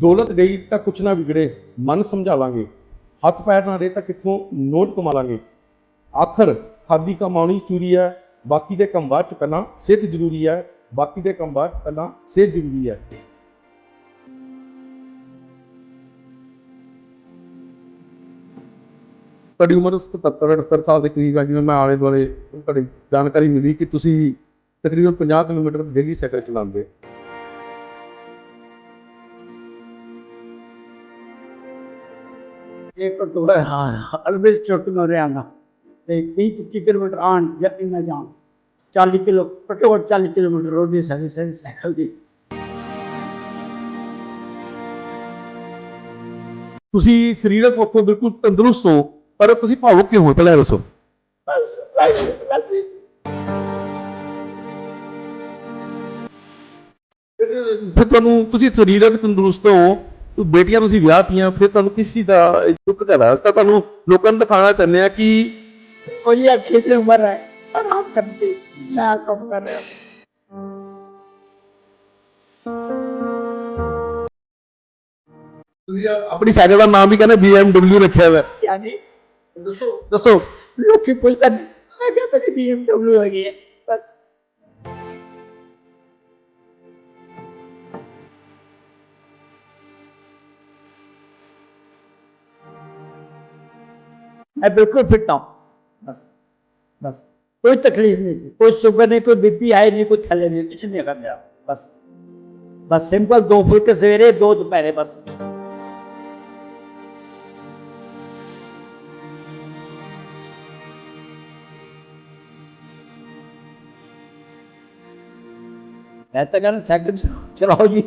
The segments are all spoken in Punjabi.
ਦੌਲਤ ਗਈ ਤਾਂ ਕੁਛ ਨਾ ਵਿਗੜੇ, ਮਨ ਸਮਝਾ ਲਾਂਗੇ। ਹੱਥ ਪੈਰ ਨਾ ਰਹੇ ਤਾਂ ਕਿੱਥੋਂ ਨੋਟ ਕਮਾ ਲਾਂਗੇ। ਆਖਰ ਖਾਦੀ ਕਮਾਉਣੀ ਚੂਰੀ ਹੈ, ਬਾਕੀ ਦੇ ਕੰਮ ਬਾਅਦ ਚ ਪਹਿਲਾਂ ਸਿਹਤ ਜ਼ਰੂਰੀ ਹੈ, ਬਾਕੀ ਦੇ ਕੰਮ ਬਾਅਦ ਪਹਿਲਾਂ ਸਿਹਤ ਜ਼ਰੂਰੀ ਹੈ। ਤੁਹਾਡੀ ਉਮਰ 77 78 ਸਾਲ ਦੇ ਕਰੀਬ ਹੈ, ਜਿਵੇਂ ਮੈਂ ਆਲੇ ਦੁਆਲੇ ਤੁਹਾਡੀ ਜਾਣਕਾਰੀ ਮਿਲੀ ਕਿ ਤੁਸੀਂ ਤਕਰੀਬਨ 50 ਕਿਲੋਮੀਟਰ ਡੇਲੀ ਸਾਈਕਲ ਚਲਾਉਂਦੇ ਇੱਕ ਟੁਕੜਾ ਹਾਂ ਅਲਵੇਸ ਚੁੱਕ ਨੂੰ ਰਿਆਂਗਾ ਤੇ 20 25 ਕਿਲੋਮੀਟਰ ਆਣ ਜੱਤੀ ਨਾ ਜਾਣ। 40 ਕਿਲੋ ਘੱਟੋ ਘੱਟ 40 ਕਿਲੋਮੀਟਰ ਰੋਜ਼ ਦੀ ਸਰਵਿਸ ਹੈ ਸਾਈਕਲ ਦੀ। ਤੁਸੀਂ ਸਰੀਰਕ ਪੱਖੋਂ ਬਿਲਕੁਲ ਤੰਦਰੁਸਤ ਹੋ ਪਰ ਤੁਸੀਂ ਭਾਵੁਕ ਕਿਉਂ ਹੋ? ਪਹਿਲਾਂ ਇਹ ਦੱਸੋ। ਫਿਰ ਤੁਹਾਨੂੰ ਤੁਸੀਂ ਸਰੀਰਕ ਤੰਦਰੁਸਤ ਹੋ ਬੇਟੀਆਂ ਤੁਸੀਂ ਵਿਆਹਤੀਆਂ ਫਿਰ ਤੁਹਾਨੂੰ ਕਿਸੇ ਦਾ ਦੁੱਖ ਘੜਾ ਤਾਂ ਤੁਹਾਨੂੰ ਲੋਕਾਂ ਨੂੰ ਦਿਖਾਣਾ ਚਾਹੁੰਦੇ ਆ ਕਿ ਕੋਈ ਅੱਛੀ ਤੇ ਉਮਰ ਹੈ। ਆਰਾਮ ਕਰਦੀ ਨਾ ਕੰਮ ਕਰ ਰਿਹਾ। ਤੁਸੀਂ ਆਪਣੀ ਸਾਈਕਲ ਦਾ ਨਾਮ ਵੀ ਕਹਿੰਦੇ BMW ਰੱਖਿਆ ਹੋਇਆ। ਹਾਂਜੀ। ਦੱਸੋ। ਦੱਸੋ। ਲੋਕੀ ਪੁੱਛਦੇ ਨੇ ਮੈਂ ਕਹਿੰਦਾ BMW ਹੈਗੀ ਹੈ ਬਸ। मैं बिल्कुल फिट हूँ। बस बस। कोई तकलीफ़ नहीं थी कोई शुगर नहीं, कोई बीपी हाई नहीं, कोई थैले नहीं, कुछ नहीं मेरा बस बस सिंपल दो फुलके सवेरे, दो दोपहरे, बस। मैं तो कहना साइकिल चलाओ जी।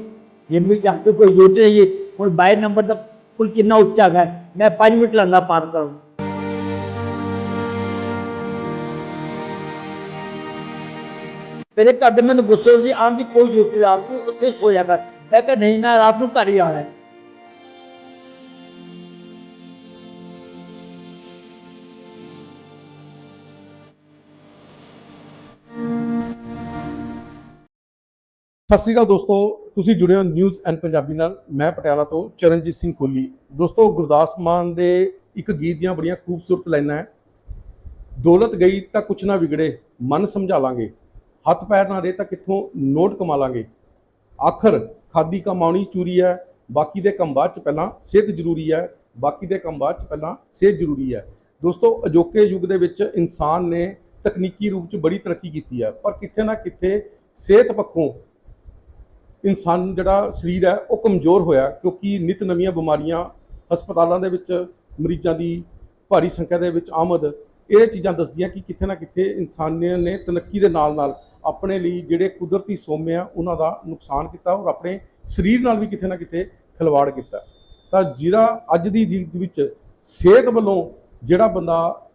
जिम भी जाते कोई ज़रूरत नहीं कोई बाई नंबर का पुल कितना उच्चा है। मैं पाँच मिनट लंगा पार करूँ। ਮੇਰੇ ਘਰ ਦੇ ਮੈਨੂੰ ਗੁੱਸੇ ਸੀ, ਆਉਣ ਦੀ ਕੋਈ ਜ਼ਰੂਰਤ ਨਹੀਂ, ਰਾਤ ਨੂੰ ਉੱਥੇ ਸੋ ਕਰ। ਮੈਂ ਕਿਹਾ, ਨਹੀਂ, ਮੈਂ ਰਾਤ ਨੂੰ ਘਰ ਹੀ ਆਉਣਾ ਸਤਿ ਸ਼੍ਰੀ ਅਕਾਲ ਦੋਸਤੋ, ਤੁਸੀਂ ਜੁੜੇ ਹੋ ਨਿਊਜ਼ ਐਂਡ ਪੰਜਾਬੀ ਨਾਲ। ਮੈਂ ਪਟਿਆਲਾ ਤੋਂ ਚਰਨਜੀਤ ਸਿੰਘ ਕੋਹਲੀ। ਦੋਸਤੋ, ਗੁਰਦਾਸ ਮਾਨ ਦੇ ਇੱਕ ਗੀਤ ਦੀਆਂ ਬੜੀਆਂ ਖੂਬਸੂਰਤ ਲਾਈਨਾਂ ਹੈ ਦੌਲਤ ਗਈ ਤਾਂ ਕੁਛ ਨਾ ਵਿਗੜੇ, ਮਨ ਸਮਝਾ ਲਾਂਗੇ। ਹੱਥ ਪੈਰ ਨਾ ਰਹੇ ਤਾਂ ਕਿੱਥੋਂ ਨੋਟ ਕਮਾ ਲਾਂਗੇ? ਆਖਰ ਖਾਦੀ ਕਮਾਉਣੀ ਚੂਰੀ ਹੈ, ਬਾਕੀ ਦੇ ਕੰਮ ਬਾਅਦ ਚ ਪਹਿਲਾਂ ਸਿਹਤ ਜ਼ਰੂਰੀ ਹੈ, ਬਾਕੀ ਦੇ ਕੰਮ ਬਾਅਦ ਚ ਪਹਿਲਾਂ ਸਿਹਤ ਜ਼ਰੂਰੀ ਹੈ। ਦੋਸਤੋ, ਅਜੋਕੇ ਯੁੱਗ ਦੇ ਵਿੱਚ ਇਨਸਾਨ ਨੇ ਤਕਨੀਕੀ ਰੂਪ ਚ ਬੜੀ ਤਰੱਕੀ ਕੀਤੀ ਹੈ, ਪਰ ਕਿੱਥੇ ਨਾ ਕਿੱਥੇ ਸਿਹਤ ਪੱਖੋਂ ਇਨਸਾਨ ਜਿਹੜਾ ਸਰੀਰ ਹੈ, ਉਹ ਕਮਜ਼ੋਰ ਹੋਇਆ, ਕਿਉਂਕਿ ਨਿਤ ਨਵੀਆਂ ਬਿਮਾਰੀਆਂ ਹਸਪਤਾਲਾਂ ਦੇ ਵਿੱਚ, ਮਰੀਜ਼ਾਂ ਦੀ ਭਾਰੀ ਸੰਖਿਆ ਦੇ ਵਿੱਚ ਆਮਦ, ਇਹ ਚੀਜ਼ਾਂ ਦੱਸਦੀਆਂ ਕਿ ਕਿਤੇ ਨਾ ਕਿਤੇ ਇਨਸਾਨ ਨੇ ਤਰੱਕੀ ਦੇ ਨਾਲ ਨਾਲ ਆਪਣੇ ਲਈ ਜਿਹੜੇ ਕੁਦਰਤੀ ਸੋਮੇ ਆ, ਉਹਨਾਂ ਦਾ ਨੁਕਸਾਨ ਕੀਤਾ ਔਰ ਆਪਣੇ ਸਰੀਰ ਨਾਲ ਵੀ ਕਿਤੇ ਨਾ ਕਿਤੇ ਖਿਲਵਾੜ ਕੀਤਾ। ਤਾਂ ਜਿਹੜਾ ਅੱਜ ਦੀ ਜੀਵ ਵਿੱਚ ਸਿਹਤ ਵੱਲੋਂ ਜਿਹੜਾ ਬੰਦਾ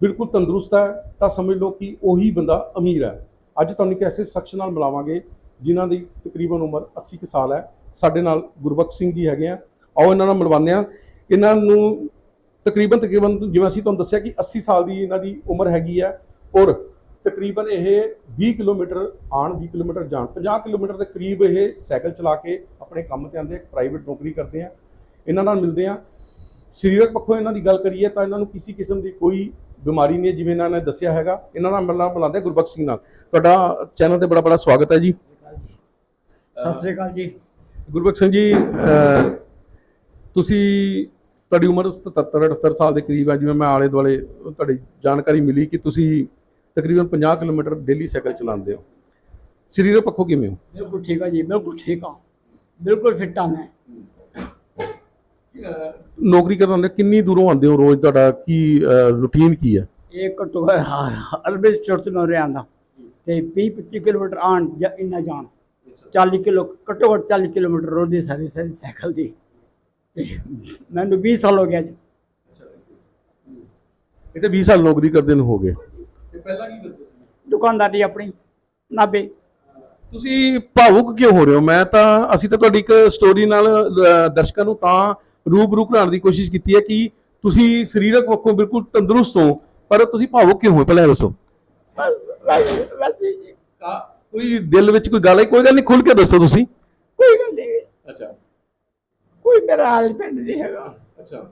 ਬਿਲਕੁਲ ਤੰਦਰੁਸਤ ਹੈ, ਤਾਂ ਸਮਝ ਲਓ ਕਿ ਉਹੀ ਬੰਦਾ ਅਮੀਰ ਹੈ। ਅੱਜ ਤੁਹਾਨੂੰ ਇੱਕ ਐਸੇ ਸ਼ਖਸ ਨਾਲ ਮਿਲਾਵਾਂਗੇ ਜਿਨ੍ਹਾਂ ਦੀ ਤਕਰੀਬਨ ਉਮਰ 80 ਕੁ ਸਾਲ ਹੈ। ਸਾਡੇ ਨਾਲ ਗੁਰਬਖਸ਼ ਸਿੰਘ ਜੀ ਹੈਗੇ ਆ। ਆਓ ਇਹਨਾਂ ਨਾਲ ਮਿਲਵਾਉਂਦੇ ਆ ਇਹਨਾਂ ਨੂੰ ਤਕਰੀਬਨ ਤਕਰੀਬਨ ਜਿਵੇਂ ਅਸੀਂ ਤੁਹਾਨੂੰ ਦੱਸਿਆ ਕਿ 80 ਸਾਲ ਦੀ ਇਹਨਾਂ ਦੀ ਉਮਰ ਹੈਗੀ ਹੈ ਔਰ ਤਕਰੀਬਨ ਇਹ 20 ਕਿਲੋਮੀਟਰ ਆਣ 20 ਕਿਲੋਮੀਟਰ ਜਾਣ 50 ਕਿਲੋਮੀਟਰ ਦੇ ਕਰੀਬ ਇਹ ਸਾਈਕਲ ਚਲਾ ਕੇ ਆਪਣੇ ਕੰਮ ਤੇ ਆਉਂਦੇ ਆ ਪ੍ਰਾਈਵੇਟ ਨੌਕਰੀ ਕਰਦੇ ਆ। ਇਹਨਾਂ ਨਾਲ ਮਿਲਦੇ ਆ। ਸਰੀਰਕ ਪੱਖੋਂ ਇਹਨਾਂ ਦੀ ਗੱਲ ਕਰੀਏ ਤਾਂ ਇਹਨਾਂ ਨੂੰ ਕਿਸੇ ਕਿਸਮ ਦੀ ਕੋਈ ਬਿਮਾਰੀ ਨਹੀਂ ਹੈ ਜਿਵੇਂ ਇਹਨਾਂ ਨੇ ਦੱਸਿਆ ਹੈਗਾ। ਇਹਨਾਂ ਨਾਲ ਮਿਲਣਾ ਮਿਲਾਉਂਦੇ ਗੁਰਬਖਸ਼ ਸਿੰਘ ਨਾਲ। ਤੁਹਾਡਾ ਚੈਨਲ ਤੇ ਬੜਾ ਬੜਾ ਸਵਾਗਤ ਹੈ ਜੀ। ਸਤਿ ਸ੍ਰੀ ਅਕਾਲ ਜੀ। ਗੁਰਬਖਸ਼ ਸਿੰਘ ਜੀ ਤੁਸੀਂ ਤੁਹਾਡੀ ਉਮਰ 77 78 ਸਾਲ ਦੇ ਕਰੀਬ ਹੈ। ਜਿਵੇਂ ਮੈਂ ਆਲੇ ਦੁਆਲੇ ਤੁਹਾਡੀ ਜਾਣਕਾਰੀ ਮਿਲੀ ਕਿ ਤੁਸੀਂ ਤਕਰੀਬਨ 50 ਕਿਲੋਮੀਟਰ ਡੇਲੀ ਸਾਈਕਲ ਚਲਾਉਂਦੇ ਹੋ। ਸਰੀਰਕ ਪੱਖੋਂ ਕਿਵੇਂ ਹੋ? ਬਿਲਕੁਲ ਠੀਕ ਹੈ ਜੀ ਬਿਲਕੁਲ ਠੀਕ ਹਾਂ ਬਿਲਕੁਲ ਫਿੱਟ ਹਾਂ ਮੈਂ। ਨੌਕਰੀ ਕਰਨ ਦੇ ਕਿੰਨੀ ਦੂਰੋਂ ਆਉਂਦੇ ਹੋ ਰੋਜ਼? ਤੁਹਾਡਾ ਕੀ ਰੁਟੀਨ ਕੀ ਹੈ? ਇਹ ਘੱਟੋ ਘੱਟ ਅਲਬੇਸ ਚੁਰਤ ਨੂੰ ਰਿਆਂਗਾ ਤੇ 20 25 ਕਿਲੋਮੀਟਰ ਆਣ ਜਾਂ ਇੰਨਾ ਜਾਣ। 40 ਕਿਲੋ ਘੱਟੋ ਘੱਟ 40 ਕਿਲੋਮੀਟਰ ਰੋਜ਼ ਦੀ ਹੈ ਸਾਈਕਲ ਦੀ। ਤੇ ਮੈਨੂੰ 20 ਸਾਲ ਹੋ ਗਿਆ ਜੀ। ਇਹ ਤੇ 20 ਸਾਲ ਨੌਕਰੀ ਕਰਦੇ ਨੂੰ ਹੋ ਗਏ। ਤੇ ਪਹਿਲਾਂ ਕੀ ਕਰਦੇ ਸੀ? ਦੁਕਾਨਦਾਰੀ ਆਪਣੀ ਨਾਬੇ। ਤੁਸੀਂ ਭਾਵੁਕ ਕਿਉਂ ਹੋ ਰਹੇ ਹੋ? ਮੈਂ ਤਾਂ ਅਸੀਂ ਤਾਂ ਤੁਹਾਡੀ ਇੱਕ ਸਟੋਰੀ ਨਾਲ ਦਰਸ਼ਕਾਂ ਨੂੰ ਤਾਂ ਰੂਬਰੂ ਕਰਾਉਣ ਦੀ ਕੋਸ਼ਿਸ਼ ਕੀਤੀ ਹੈ ਕਿ ਤੁਸੀਂ ਸਰੀਰਕ ਪੱਖੋਂ ਬਿਲਕੁਲ ਤੰਦਰੁਸਤ ਹੋ ਪਰ ਤੁਸੀਂ ਭਾਵੁਕ ਕਿਉਂ ਹੋ? ਪਹਿਲਾਂ ਇਹ ਦੱਸੋ। ਬਸ ਵੈਸੇ ਕੋਈ ਦਿਲ ਵਿੱਚ ਕੋਈ ਗੱਲ ਹੈ? ਕੋਈ ਗੱਲ ਨਹੀਂ ਖੁੱਲ ਕੇ ਦੱਸੋ ਤੁਸੀਂ। ਕੋਈ ਗੱਲ ਨਹੀਂ। ਅੱਛਾ। ਕੋਈ ਮੇਰਾ ਹਸਬੈਂਡ ਨਹੀਂ ਹੈਗਾ। ਅੱਛਾ।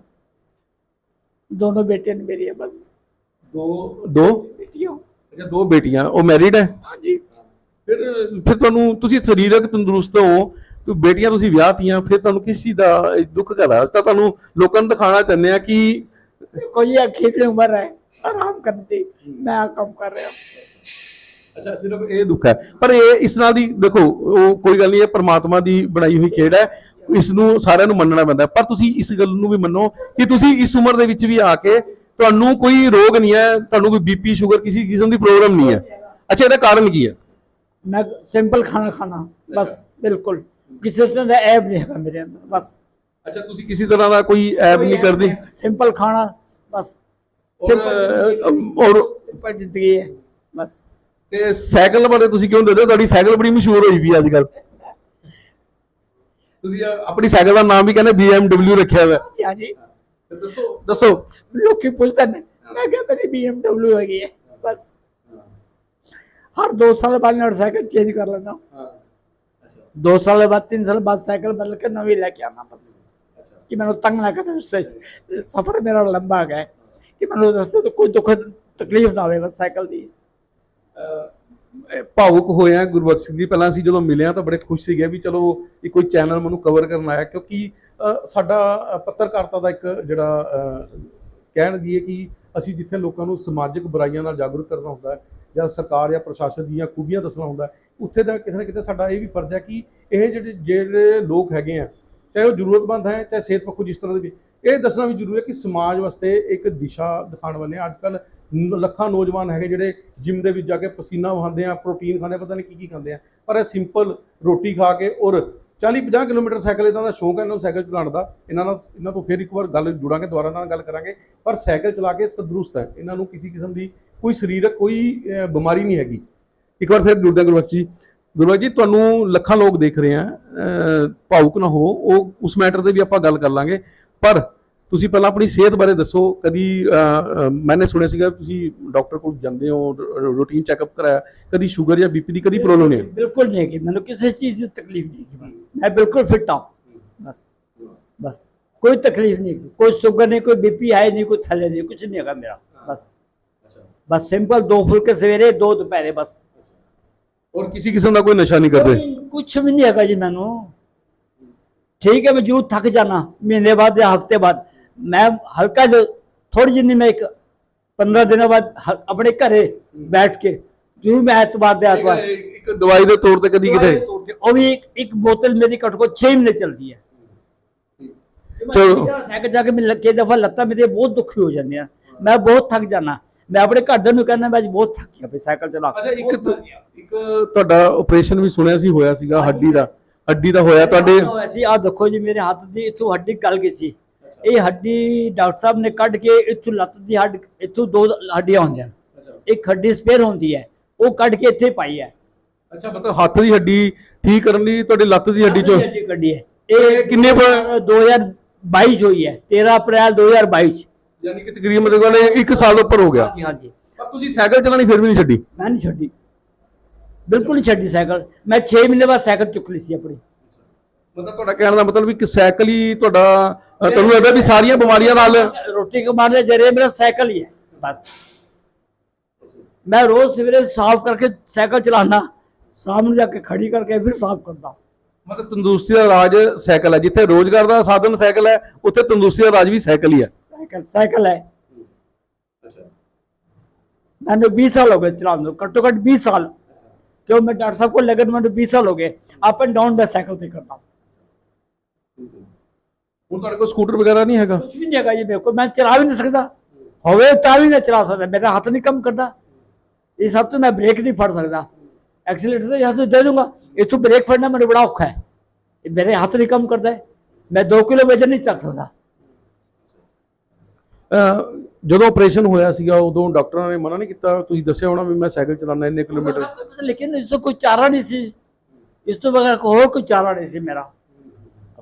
ਦੋਨੋਂ ਬੇਟੇ ਨੇ ਮੇਰੀ ਬਸ। ਦੋ ਦੋ? ਬੇਟੀਆਂ। ਅੱਛਾ ਦੋ ਬੇਟੀਆਂ। ਉਹ ਮੈਰਿਡ ਹੈ? ਹਾਂਜੀ। ਫਿਰ ਫਿਰ ਤੁਹਾਨੂੰ ਤੁਸੀਂ ਸਰੀਰਕ ਤੰਦਰੁਸਤ ਹੋ ਤੇ ਬੇਟੀਆਂ ਤੁਸੀਂ ਵਿਆਹਤੀਆਂ ਫਿਰ ਤੁਹਾਨੂੰ ਕਿਸ ਚੀਜ਼ ਦਾ ਦੁੱਖ ਘੜਾ ਤਾਂ ਤੁਹਾਨੂੰ ਲੋਕਾਂ ਨੂੰ ਦਿਖਾਉਣਾ ਚਾਹੁੰਦੇ ਆ ਕਿ ਕੋਈ ਅਖੀਰ ਉਮਰ ਹੈ ਆਰਾਮ ਕਰਦੀ ਮੈਂ ਕੰਮ ਕਰ ਰਿਹਾ। ਅੱਛਾ ਸਿਰਫ ਇਹ ਦੁੱਖ ਹੈ। ਪਰ ਇਹ ਇਸ ਨਾਲ ਦੀ ਦੇਖੋ ਉਹ ਕੋਈ ਗੱਲ ਨਹੀਂ ਇਹ ਪ੍ਰਮਾਤਮਾ ਦੀ ਬਣਾਈ ਹੋਈ ਖੇਡ ਹੈ। ਇਸ ਨੂੰ ਸਾਰਿਆਂ ਨੂੰ ਮੰਨਣਾ ਪੈਂਦਾ ਪਰ ਤੁਸੀਂ ਇਸ ਗੱਲ ਨੂੰ ਵੀ ਮੰਨੋ ਕਿ ਤੁਸੀਂ ਇਸ ਉਮਰ ਦੇ ਵਿੱਚ ਵੀ ਆ ਕੇ ਤੁਹਾਨੂੰ ਕੋਈ ਰੋਗ ਨਹੀਂ ਹੈ ਤੁਹਾਨੂੰ ਕੋਈ ਬੀਪੀ ਸ਼ੂਗਰ ਕਿਸੇ ਕਿਸਮ ਦੀ ਪ੍ਰੋਬਲਮ ਨਹੀਂ ਹੈ। ਅੱਛਾ ਇਹਦਾ ਕਾਰਨ ਕੀ ਹੈ? ਮੈਂ ਸਿੰਪਲ ਖਾਣਾ ਖਾਣਾ ਬਸ ਬਿਲਕੁਲ। ਕਿਸੇ ਤਰ੍ਹਾਂ ਦਾ ਐਬ ਨਹੀਂ ਹੈਗਾ ਮੇਰੇ ਅੰਦਰ ਬਸ। ਅੱਛਾ ਤੁਸੀਂ ਕਿਸੇ ਤਰ੍ਹਾਂ ਦਾ ਕੋਈ ਐਬ ਨਹੀਂ ਕਰਦੇ? ਸਿੰਪਲ ਖਾਣਾ ਬਸ। ਔਰ, ਸਿੰਪਲ ਔਰ ਸਿੰਪਲ ਜ਼ਿੰਦਗੀ ਹੈ ਬਸ। ਤੇ ਸਾਈਕਲ ਬਾਰੇ ਤੁਸੀਂ ਕਿਉਂ ਦੱਸਦੇ ਹੋ? ਤੁਹਾਡੀ ਸਾਈਕਲ ਬੜੀ ਮਸ਼ਹੂਰ ਹੋਈ ਵੀ ਅੱਜ ਕੱਲ ਤੁਸੀਂ ਆਪਣੀ ਸਾਈਕਲ ਦਾ ਨਾਮ ਵੀ ਕਹਿੰਦੇ BMW ਰੱਖਿਆ ਹੋਇਆ। ਹਾਂ ਜੀ ਹੈ ਦੱਸੋ। ਦੱਸੋ। ਲੋਕੀ ਪੁੱਛਦੇ ਨੇ। ਮੈਂ ਕਿਹਾ ਮੇਰੀ BMW ਹੈਗੀ ਹੈ। ਬਸ। ਹਰ 2 ਸਾਲ ਬਾਅਦ ਮੈਂ ਸਾਈਕਲ ਚੇਂਜ ਕਰ ਲੈਂਦਾ। ਅੱਛਾ। 2 ਸਾਲ ਬਾਅਦ 3 ਸਾਲ ਬਾਅਦ ਸਾਈਕਲ ਬਦਲ ਕੇ ਨਵੀਂ ਲੈ ਕੇ ਆਣਾ ਬਸ। ਕਿ ਮੈਨੂੰ ਤੰਗ ਨਾ ਕਰੇ ਉਸ ਸਫਰ ਮੇਰਾ ਲੰਬਾ ਹੈ। ਕਿ ਮੈਨੂੰ ਰਸਤੇ ਤੋਂ ਕੋਈ ਦੁੱਖ ਤਕਲੀਫ ਨਾ ਹੋਵੇ ਬਸ ਸਾਈਕਲ ਦੀ। ਭਾਵੁਕ ਹੋਇਆ ਗੁਰਬਖਸ਼ ਸਿੰਘ ਜੀ। ਪਹਿਲਾਂ ਅਸੀਂ ਜਦੋਂ ਮਿਲਿਆ ਤਾਂ ਬੜੇ ਖੁਸ਼ ਸੀਗੇ ਵੀ ਚਲੋ ਇਹ ਕੋਈ ਚੈਨਲ ਮੈਨੂੰ ਕਵਰ ਕਰਨ ਆਇਆ। ਕਿਉਂਕਿ ਸਾਡਾ ਪੱਤਰਕਾਰਤਾ ਦਾ ਇੱਕ ਜਿਹੜਾ ਕਹਿਣ ਦੀ ਹੈ ਕਿ ਅਸੀਂ ਜਿੱਥੇ ਲੋਕਾਂ ਨੂੰ ਸਮਾਜਿਕ ਬੁਰਾਈਆਂ ਨਾਲ ਜਾਗਰੂਕ ਕਰਨਾ ਹੁੰਦਾ ਹੈ ਜਾਂ ਸਰਕਾਰ ਜਾਂ ਪ੍ਰਸ਼ਾਸਨ ਦੀਆਂ ਖੂਬੀਆਂ ਦੱਸਣਾ ਹੁੰਦਾ ਉੱਥੇ ਦਾ ਕਿਤੇ ਨਾ ਕਿਤੇ ਸਾਡਾ ਇਹ ਵੀ ਫਰਜ਼ ਹੈ ਕਿ ਇਹ ਜਿਹੜੇ ਜਿਹੜੇ ਲੋਕ ਹੈਗੇ ਆ, ਚਾਹੇ ਉਹ ਜ਼ਰੂਰਤਮੰਦ ਹੈ, ਚਾਹੇ ਸਿਹਤ ਪੱਖੋਂ ਜਿਸ ਤਰ੍ਹਾਂ ਦੇ ਵੀ, ਇਹ ਦੱਸਣਾ ਵੀ ਜ਼ਰੂਰੀ ਹੈ ਕਿ ਸਮਾਜ ਵਾਸਤੇ ਇੱਕ ਦਿਸ਼ਾ ਦਿਖਾਉਣ ਵਾਲੇ ਅੱਜ ਕੱਲ ਲੱਖਾਂ ਨੌਜਵਾਨ ਹੈਗੇ ਜਿਹੜੇ ਜਿਮ ਦੇ ਵਿੱਚ ਜਾ ਕੇ ਪਸੀਨਾ ਵਹਾਉਂਦੇ ਆ, ਪ੍ਰੋਟੀਨ ਖਾਂਦੇ ਪਤਾ ਨਹੀਂ ਕੀ ਕੀ ਖਾਂਦੇ ਆ, ਪਰ ਇਹ ਸਿੰਪਲ ਰੋਟੀ ਖਾ ਕੇ ਔਰ 40 50 ਕਿਲੋਮੀਟਰ ਸਾਈਕਲ ਇਹਨਾਂ ਦਾ ਸ਼ੌਂਕ ਹੈ ਇਹਨਾਂ ਨੂੰ ਸਾਈਕਲ ਚਲਾਉਣ ਦਾ। ਇਹਨਾਂ ਨਾਲ ਇਹਨਾਂ ਤੋਂ ਫਿਰ ਇੱਕ ਵਾਰ ਗੱਲ ਜੁੜਾਂਗੇ, ਦੁਬਾਰਾ ਨਾਲ ਗੱਲ ਕਰਾਂਗੇ। ਪਰ ਸਾਈਕਲ ਚਲਾ ਕੇ ਤੰਦਰੁਸਤ ਹੈ। ਇਹਨਾਂ ਨੂੰ ਕਿਸੇ ਕਿਸਮ ਦੀ ਕੋਈ ਸਰੀਰਕ ਕੋਈ ਬਿਮਾਰੀ ਨਹੀਂ ਹੈਗੀ। ਇੱਕ ਵਾਰ ਫਿਰ ਜੁੜਦੇ ਹਾਂ ਗੁਰਬਖਸ਼ ਜੀ। ਗੁਰਬਖਸ਼ ਜੀ, ਤੁਹਾਨੂੰ ਲੱਖਾਂ ਲੋਕ ਦੇਖ ਰਹੇ ਆ। ਭਾਵੁਕ ਨਾ ਹੋ ਉਹ ਉਸ ਮੈਟਰ ਤੇ ਵੀ ਆਪਾਂ ਗੱਲ ਕਰ ਲਾਂਗੇ। ਪਰ ਤੁਸੀਂ ਪਹਿਲਾਂ ਆਪਣੀ ਸਿਹਤ ਬਾਰੇ ਦੱਸੋ ਕਦੀ ਮੈਨੇ ਸੁਣਿਆ ਸੀਗਾ ਤੁਸੀਂ ਡਾਕਟਰ ਕੋਲ ਜਾਂਦੇ ਹੋ ਰੂਟੀਨ ਚੈੱਕਅਪ ਕਰਾਇਆ ਕਦੀ ਸ਼ੂਗਰ ਜਾਂ ਬੀਪੀ ਦੀ ਕਦੀ ਪ੍ਰੋਬਲਮ ਨਹੀਂ ਬਿਲਕੁਲ ਨਹੀਂ ਹੈਗੀ ਮੈਨੂੰ ਕਿਸੇ ਚੀਜ਼ ਦੀ ਤਕਲੀਫ ਨਹੀਂ ਹੈਗੀ ਮੈਂ ਬਿਲਕੁਲ ਫਿੱਟ ਹਾਂ ਬਸ ਬਸ। ਕੋਈ ਤਕਲੀਫ ਨਹੀਂ ਕੋਈ ਸ਼ੂਗਰ ਨਹੀਂ ਕੋਈ ਬੀਪੀ ਆਏ ਨਹੀਂ ਕੋਈ ਥੱਲੇ ਨਹੀਂ ਕੁਝ ਨਹੀਂ ਹੈਗਾ ਮੇਰਾ ਬਸ। ਬਸ ਸਿੰਪਲ ਦੋ ਫੁਲਕੇ ਸਵੇਰੇ ਦੋ ਦੁਪਹਿਰੇ ਬਸ। ਔਰ ਕਿਸੇ ਕਿਸਮ ਦਾ ਕੋਈ ਨਸ਼ਾ ਨਹੀਂ ਕਰਦੇ? ਕੁਝ ਵੀ ਨਹੀਂ ਹੈਗਾ ਜੀ ਮੈਨੂੰ। ਠੀਕ ਹੈ ਮੈਂ ਜੂ ਥੱਕ ਜਾਣਾ ਮਹੀਨੇ ਬਾਅਦ ਜਾਂ ਹਫ਼ਤੇ ਬਾਅਦ। ਮੈਂ ਹਲਕਾ ਜਿਹਾ ਥੋੜੀ ਜਿੰਨੀ ਮੈਂ ਇੱਕ 15 ਦਿਨਾਂ ਬਾਅਦ ਆਪਣੇ ਘਰੇ ਬੈਠ ਕੇ ਜਰੂਰ ਮੈਂ ਐਤਵਾਰ ਦੇ ਐਤਵਾਰ ਇੱਕ ਦਵਾਈ ਦੇ ਤੌਰ ਤੇ ਕਦੀ ਕਿਤੇ? ਉਹ ਵੀ ਇੱਕ- ਇੱਕ ਬੋਤਲ ਮੇਰੀ ਘੱਟ ਕੋ 6 ਮਹੀਨੇ ਚੱਲਦੀ ਹੈ। ਚਲੋ। ਚਲੋ ਜਾ ਕੇ ਮੈਨੂੰ ਲੱਗੇ ਦਫਾ ਲੱਤਾਂ ਮੇਰੇ ਬਹੁਤ ਦੁਖੀ ਹੋ ਜਾਂਦੀਆਂ। ਮੈਂ ਬਹੁਤ ਥੱਕ ਜਾਣਾ ਮੈਂ ਆਪਣੇ ਘਰ ਨੂੰ ਕਹਿੰਦਾ ਮੈਂ ਅੱਜ ਬਹੁਤ ਥੱਕ ਗਿਆ ਵੀ ਸਾਈਕਲ ਚਲਾ ਕੇ। ਇੱਕ ਇੱਕ ਤੁਹਾਡਾ ਆਪਰੇਸ਼ਨ ਵੀ ਸੁਣਿਆ ਸੀ ਹੋਇਆ ਸੀਗਾ ਹੱਡੀ ਦਾ। ਹੱਡੀ ਦਾ ਹੋਇਆ ਤੁਹਾਡੇ? ਵੈਸੇ ਆ ਦੇਖੋ ਜੀ ਮੇਰੇ ਹੱਥ ਦੀ ਇਥੋਂ ਹੱਡੀ ਗਲ ਗਈ ਸੀ। ਇਹ ਹੱਡੀ ਡਾਕਟਰ ਸਾਹਿਬ ਨੇ ਕੱਢ ਕੇ ਇੱਥੋਂ ਲੱਤ ਦੀ ਹੱਡ ਇੱਥੋਂ ਦੋ ਹੱਡੀਆਂ ਹੁੰਦੀਆਂ ਇੱਕ ਹੱਡੀ ਸਪੇਅਰ ਹੁੰਦੀ ਹੈ ਉਹ ਕੱਢ ਕੇ ਇੱਥੇ ਪਾਈ ਹੈ। ਅੱਛਾ ਮਤਲਬ ਹੱਥ ਦੀ ਹੱਡੀ ਠੀਕ ਕਰਨ ਲਈ ਤੁਹਾਡੀ ਲੱਤ ਦੀ ਹੱਡੀ ਚੋਂ ਹੱਡੀ ਕੱਢੀ ਹੈ। ਇਹ ਕਿੰਨੇ ਪ- 2022 ਚ ਹੋਈ ਹੈ 13 ਅਪ੍ਰੈਲ 2022 ਚ। ਯਾਨੀ ਕਿ ਤਕਰੀਬਨ ਕੋਲ ਇੱਕ ਸਾਲ ਉੱਪਰ ਹੋ ਗਿਆ। ਹਾਂਜੀ ਪਰ ਤੁਸੀਂ ਸਾਈਕਲ ਚਲਾਣੀ ਫਿਰ ਵੀ ਨਹੀਂ ਛੱਡੀ? ਮੈਂ ਨਹੀਂ ਛੱਡੀ। ਬਿਲਕੁਲ ਨਹੀਂ ਛੱਡੀ ਸਾਈਕਲ। ਮੈਂ 6 ਮਹੀਨੇ ਬਾਅਦ ਸਾਈਕਲ ਚੁੱਕ ਲਈ ਸੀ ਆਪਣੀ। ਮਤਲਬ ਤੁਹਾਡਾ ਕਹਿਣ ਦਾ ਮਤਲਬ ਵੀ ਕਿ ਸਾਈਕਲ ਹੀ ਤੁਹਾਡਾ ਅ, ਤੁਹਾਨੂੰ ਲੱਗਦਾ ਵੀ ਸਾਰੀਆਂ ਬਿਮਾਰੀਆਂ ਨਾਲ ਰੋਟੀ ਕਮਾਉਣ ਦੇ ਜਰੀਏ ਮੇਰਾ ਸਾਈਕਲ ਹੀ ਹੈ ਬਸ ਮੈਂ ਰੋਜ਼ ਸਵੇਰੇ ਸਾਫ਼ ਕਰਕੇ ਸਾਈਕਲ ਚਲਾਉਣਾ ਸ਼ਾਮ ਨੂੰ ਜਾ ਕੇ ਖੜੀ ਕਰਕੇ ਫਿਰ ਸਾਫ਼ ਕਰਦਾ ਮਤਲਬ ਤੰਦਰੁਸਤੀ ਦਾ ਰਾਜ ਸਾਈਕਲ ਹੈ ਜਿੱਥੇ ਰੋਜ਼ਗਾਰ ਦਾ ਸਾਧਨ ਸਾਈਕਲ ਹੈ ਉੱਥੇ ਤੰਦਰੁਸਤੀ ਦਾ ਰਾਜ ਵੀ ਸਾਈਕਲ ਹੀ ਹੈ साइकिल साइकिल है ਅੱਛਾ मैंने बीस साल हो गए चलाने को घट्टो घट बीस साल क्यों मैं डॉक्टर साहब को लगे मैंने बीस साल हो गए अप एंड डाउन मैं साइकिल से करता हूँ ਹੁਣ ਤੁਹਾਡੇ ਕੋਲ ਸਕੂਟਰ ਵਗੈਰਾ ਨਹੀਂ ਹੈਗਾ? ਕੁਝ ਵੀ ਨਹੀਂ ਹੈਗਾ ਜੀ ਮੇਰੇ ਕੋਲ। ਮੈਂ ਚਲਾ ਵੀ ਨਹੀਂ ਸਕਦਾ। ਹੋਵੇ ਤਾਂ ਵੀ ਨਾ ਚਲਾ ਸਕਦਾ। ਮੇਰਾ ਹੱਥ ਨਹੀਂ ਕੰਮ ਕਰਦਾ। ਇਹ ਸਭ ਤੋਂ ਮੈਂ ਬ੍ਰੇਕ ਨਹੀਂ ਫੜ ਸਕਦਾ। ਐਕਸੀਲੇਟਰ ਤਾਂ ਯਹਾਂ ਦੇ ਦੂੰਗਾ। ਇਥੋਂ ਬ੍ਰੇਕ ਫੜਨਾ ਮੈਨੂੰ ਬੜਾ ਔਖਾ ਹੈ। ਇਹ ਮੇਰੇ ਹੱਥ ਨਹੀਂ ਕੰਮ ਕਰਦਾ ਮੈਂ 2 ਕਿਲੋ ਵਜਨ ਨਹੀਂ ਚੱਕ ਸਕਦਾ। ਜਦੋਂ ਆਪਰੇਸ਼ਨ ਹੋਇਆ ਸੀਗਾ ਉਦੋਂ ਡਾਕਟਰਾਂ ਨੇ ਮਨਾ ਨਹੀਂ ਕੀਤਾ। ਤੁਸੀਂ ਦੱਸਿਆ ਹੋਣਾ ਵੀ ਮੈਂ ਸਾਈਕਲ ਚਲਾਉਣਾ ਇੰਨੇ ਕਿਲੋਮੀਟਰ ਲੇਕਿਨ ਇਸ ਤੋਂ ਕੋਈ ਚਾਰਾ ਨਹੀਂ ਸੀ। ਇਸ ਤੋਂ ਬਗੈਰ ਕੋਈ ਚਾਰਾ ਨਹੀਂ ਸੀ ਮੇਰਾ।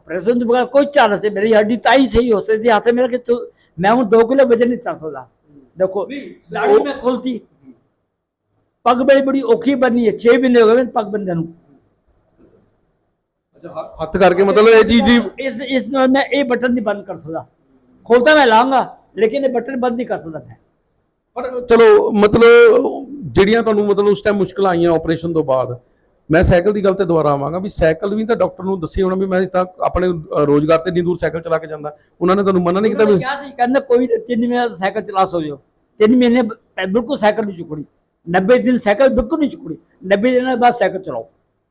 ऑपरेशन तो बगैर कोई चारा से मेरी हड्डी ताई सही हो सकती हाथ मेरा कि तू मैं हूँ दो किलो वजन नहीं चक सकता देखो दाढ़ी में खोलती पग बड़ी बड़ी औखी बननी है छह महीने हो गए मैंने पग बंदे नू ਹੱਥ ਕਰਕੇ ਮਤਲਬ ਇਹ ਚੀਜ਼ ਦੀ ਇਸ ਇਸ ਨਾਲ ਮੈਂ ਇਹ ਬਟਨ ਨਹੀਂ ਬੰਦ ਕਰ ਸਕਦਾ ਖੋਲਦਾ ਮੈਂ ਲਾਂਗਾ ਲੇਕਿਨ ਇਹ ਬਟਨ ਬੰਦ ਨਹੀਂ ਕਰ ਸਕਦਾ ਮੈਂ ਪਰ ਚਲੋ ਮਤਲਬ ਜਿਹੜੀਆਂ ਤੁਹਾਨੂੰ ਮਤਲਬ ਉਸ ਟਾਈਮ ਮੁਸ਼ਕਲਾਂ ਆਈਆਂ ਆਪਰੇਸ਼ਨ ਤੋਂ ਬਾਅਦ ਮੈਂ ਸਾਈਕਲ ਦੀ ਗੱਲ ਤੇ ਦੁਬਾਰਾ ਆਵਾਂਗਾ ਵੀ ਸਾਈਕਲ ਵੀ ਤਾਂ ਡਾਕਟਰ ਨੂੰ ਦੱਸੀ ਹੋਣਾ ਵੀ ਮੈਂ ਤਾਂ ਆਪਣੇ ਰੋਜ਼ਗਾਰ ਤੇ ਇੰਨੀ ਦੂਰ ਸਾਈਕਲ ਚਲਾ ਕੇ ਜਾਂਦਾ। ਉਹਨਾਂ ਨੇ ਤੁਹਾਨੂੰ ਮਨਾ ਨਹੀਂ ਕੀਤਾ ਵੀ ਕਿਹਾ ਸੀ ਕਹਿੰਦਾ ਕੋਈ ਤਿੰਨ ਮਹੀਨੇ ਸਾਈਕਲ ਚਲਾ ਸੋਜੋ ਤਿੰਨ ਮਹੀਨੇ ਬਿਲਕੁਲ ਸਾਈਕਲ ਨਹੀਂ ਚੁੱਕਣੀ। 90 ਦਿਨ ਸਾਈਕਲ ਬਿਲਕੁਲ ਨਹੀਂ ਚੁੱਕਣੀ। 90 ਦਿਨਾਂ ਬਾਅਦ ਸਾਈਕਲ ਚਲਾਓ।